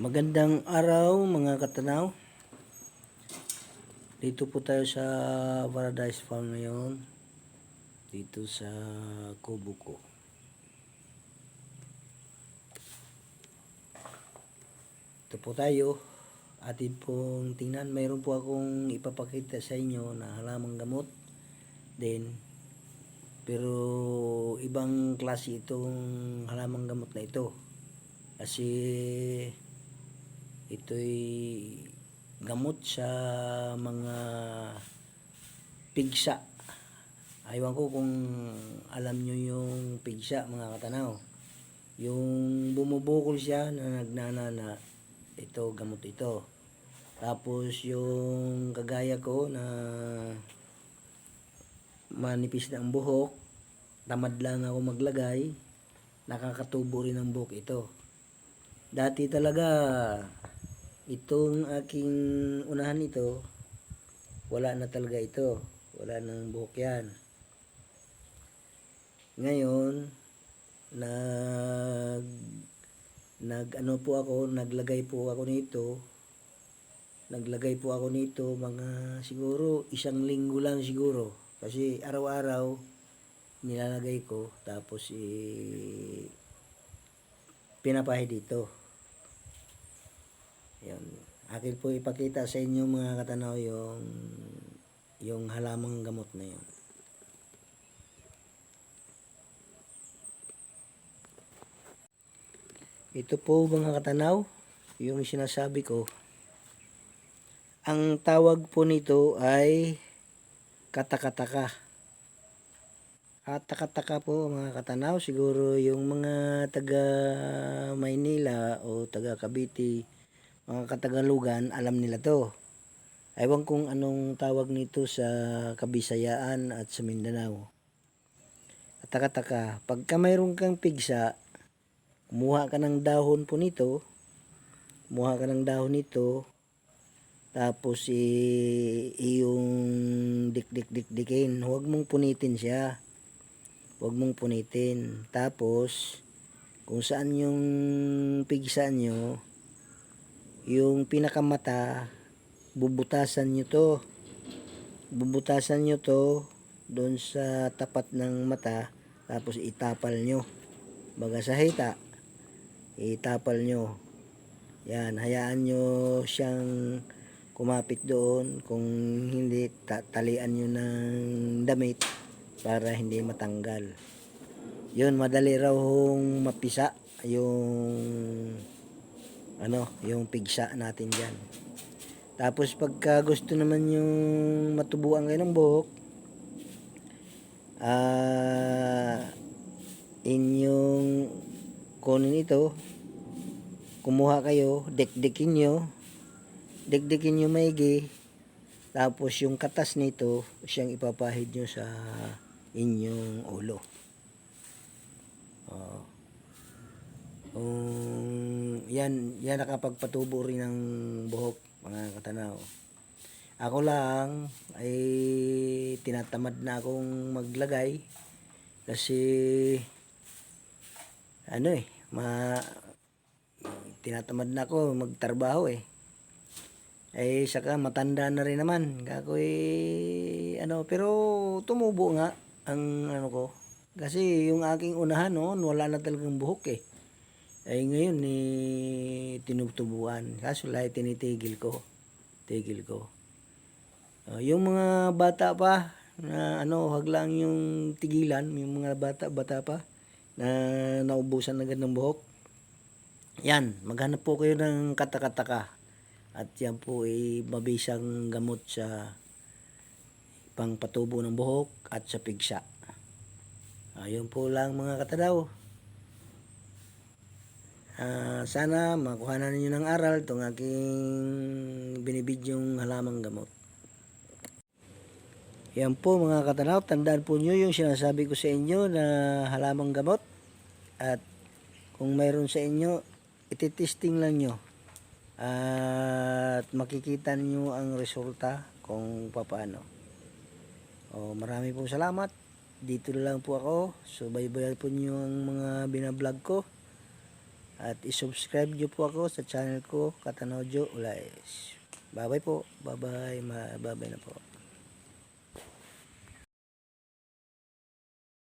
Magandang araw mga katanaw. Dito po tayo sa Paradise Farm ngayon. Dito sa kubo ko. Ito po tayo. Atin pong tingnan. Mayroon po akong ipapakita sa inyo na halamang gamot. Then, pero ibang klase itong halamang gamot na ito. Kasi ito'y gamot sa mga pigsa. Aywan ko kung alam nyo yung pigsa mga katanaw. Yung bumubukol siya na nagnanana, ito gamot ito. Tapos yung kagaya ko na manipis na ang buhok, tamad lang ako maglagay, nakakatubo rin ang buhok ito. Dati talaga, itong aking unahan ito, wala na talaga ito. Wala nang buhok yan. Ngayon, nag nag ano po ako, naglagay po ako nito. Naglagay po ako nito mga siguro isang linggo lang siguro. Kasi araw-araw nilalagay ko tapos eh, pinapahid dito. Yan. Akin po ipakita sa inyo mga katanaw yung yung halamang gamot na yun. Ito po mga katanaw, yung sinasabi ko. Ang tawag po nito ay katakataka. At po mga katanaw, siguro yung mga taga Maynila o taga Cavite, mga katagalugan, alam nila to. Ewan kung anong tawag nito sa Kabisayaan at sa Mindanao. At takataka, pagka mayroon kang pigsa, kumuha ka ng dahon po nito, kumuha ka ng dahon nito, tapos i yung dik-dik-dik-dikin, huwag mong punitin siya. Huwag mong punitin. Tapos, kung saan yung pigsa nyo, yung pinakamata, bubutasan nyo to. Bubutasan nyo to doon sa tapat ng mata, tapos itapal nyo. Baga sa hita, itapal nyo. Yan, hayaan nyo siyang kumapit doon. Kung hindi, ta- talian nyo ng damit para hindi matanggal. Yun, madali raw hong mapisa yung ano, yung pigsa natin dyan. Tapos pagka gusto naman yung matubuan kayo ng buhok, ah, inyong kunin ito, kumuha kayo, dekdekin nyo, dekdekin nyo maigi, tapos yung katas nito, siyang ipapahid nyo sa inyong ulo. Oh. Um, yan, yan nakapagpatubo rin ng buhok, mga katanaw. Ako lang ay tinatamad na akong maglagay kasi ano eh, ma tinatamad na ako magtrabaho eh. Eh saka matanda na rin naman. Kako eh ano pero tumubo nga ang ano ko. Kasi yung aking unahan noon wala na talagang buhok eh. Eh ngayon eh tinutubuan. Kaso lahi tinitigil ko. Tigil ko. Uh, yung mga bata pa na ano, wag lang yung tigilan, yung mga bata bata pa na naubusan agad ng buhok. Yan, maghanap po kayo ng katakataka. At yan po ay mabisang gamot sa pangpatubo ng buhok at sa pigsa. Ayun po lang mga katadaw. Ah, sana makuha ninyo ng aral itong aking binibidyong halamang gamot. Yan po mga katanaw, tandaan po nyo yung sinasabi ko sa inyo na halamang gamot. At kung mayroon sa inyo, ititesting lang nyo. At makikita nyo ang resulta kung paano. O, marami pong salamat. Dito na lang po ako. Subaybayan po nyo ang mga binablog ko. At isubscribe nyo po ako sa channel ko, Katanojo Ulays. Bye-bye po. Bye-bye. Bye-bye na po.